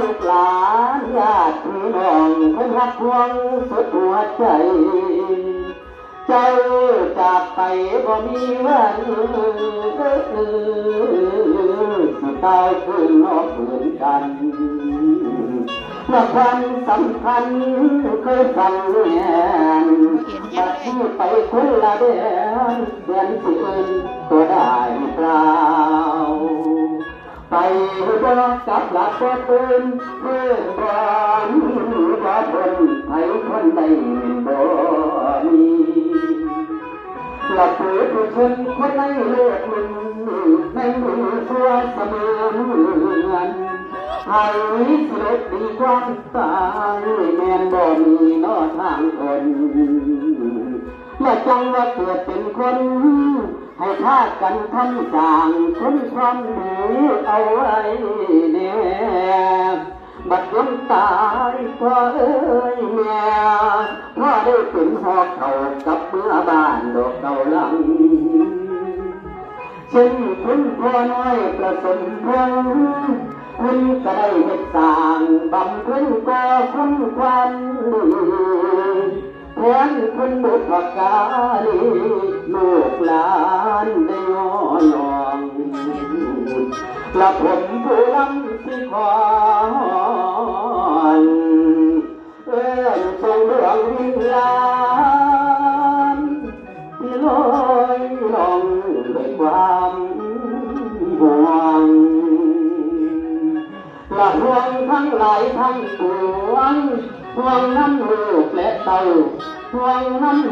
ลูกหลานญาติพี่น้องเพิ่นรักห่วงสุดหัวใจ เจ้าจากไปบ่มีวันสิตายคืนนอกเหมือนกันละความสำคัญเคยฟังแน่นบัดที่ไปคนละเดือนเดือนสิเอินก็ได้ปลา ไปบ่กลับหลับบ่ตื่นเพื่อนบ้านบ่ทนให้คนใดบ่มีหลับเปิดผู้ชนคนในโลกหนึ่งในมือตัวเสมือนให้สลบดีกว่าตายแม่นบ่มีนอทางคนและจังว่าเกิดเป็นคน ให้พากันทำจางคนความหูเอาไว้แน่บัดล้มตายพ่อเอ้ยแม่พ่อได้เป็นหอกเขากับเมื่อบ้านดอกเก่าหลังซึ่งคุณพ่อน้อยประสมพงคุณก็ได้เฮ็ดสร้างบำเพ็ญก่อคุณความดีแทนคุณบุพการีลูกหลาน ละผมผู้ลำที่ขอนเอ้ยทรงดวงวิญญาณที่ลอยลองด้วยความห่วงละห่วงทั้งหลายทั้งปวงห่วงน้ำลูกและเต่าห่วงน้ำ